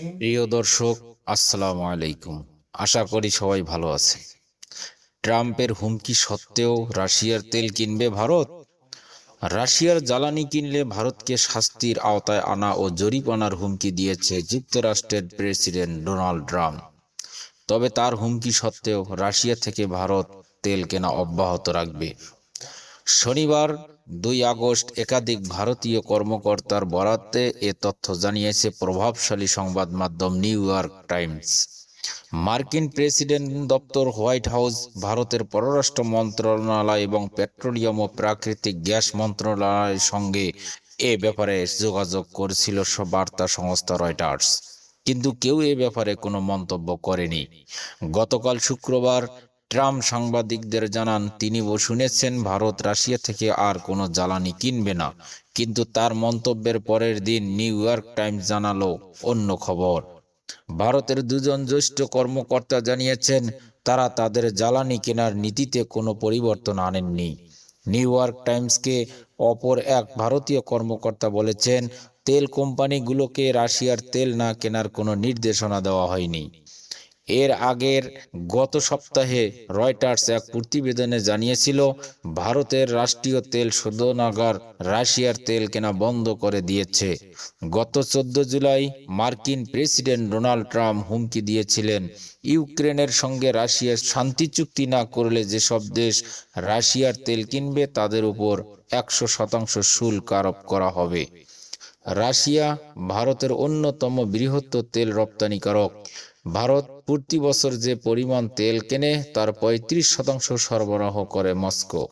প্রিয় দর্শক, আসসালামু আলাইকুম। আশা করি সবাই ভালো আছে। ট্রাম্পের হুমকি সত্ত্বেও রাশিয়ার তেল কিনবে ভারত? রাশিয়ার জ্বালানি কিনলে ভারতকে শাস্তির আওতায় আনা ও জরিমানার হুমকি দিয়েছে যুক্তরাষ্ট্রের প্রেসিডেন্ট ডোনাল্ড ট্রাম্প। তবে তার হুমকি সত্ত্বেও রাশিয়া থেকে ভারত তেল কেনা অব্যাহত রাখবে। শনিবার, দুই আগস্ট, একাধিক ভারতীয় কর্মকর্তার বরাতে এ তথ্য জানিয়েছে প্রভাবশালী সংবাদ মাধ্যম নিউ ইয়র্ক টাইমস। মার্কিন প্রেসিডেন্ট দপ্তর হোয়াইট হাউস, ভারতের পররাষ্ট্র মন্ত্রণালয় এবং পেট্রোলিয়াম ও প্রাকৃতিক গ্যাস মন্ত্রণালয়ের সঙ্গে এ ব্যাপারে যোগাযোগ করেছিল বার্তা সংস্থা রয়টার্স। কিন্তু কেউ এ ব্যাপারে কোনো মন্তব্য করেনি। গতকাল শুক্রবার ট্রাম্প সাংবাদিকদের জানান, তিনি শুনেছেন ভারত রাশিয়া থেকে আর কোনো জ্বালানি কিনবে না। কিন্তু তার মন্তব্যের পরের দিন নিউ ইয়র্ক টাইমস জানালো অন্য খবর। ভারতের দুজন জ্যেষ্ঠ কর্মকর্তা জানিয়েছেন, তারা তাদের জ্বালানি কেনার নীতিতে কোনো পরিবর্তন আনেননি। নিউ ইয়র্ক টাইমসকে অপর এক ভারতীয় কর্মকর্তা বলেছেন, তেল কোম্পানিগুলোকে রাশিয়ার তেল না কেনার কোনো নির্দেশনা দেওয়া হয়নি। এর আগের গত সপ্তাহে রয়টার্স এক প্রতিবেদনে জানিয়েছিল, ভারতের রাষ্ট্রীয় তেল শোধনাগার রাশিয়ার তেল কেনা বন্ধ করে দিয়েছে। গত চোদ্দ জুলাই মার্কিন প্রেসিডেন্ট ডোনাল্ড ট্রাম্প হুমকি দিয়েছিলেন, ইউক্রেনের সঙ্গে রাশিয়ার শান্তি চুক্তি না করলে যেসব দেশ রাশিয়ার তেল কিনবে তাদের উপর একশো শতাংশ শুল্ক আরোপ করা হবে। রাশিয়া ভারতের অন্যতম বৃহত্তর তেল রপ্তানিকারক ভারত প্রতি বছর যে পরিমাণ তেল কেনে, তার পঁয়ত্রিশ শতাংশ সরবরাহ করে মস্কো।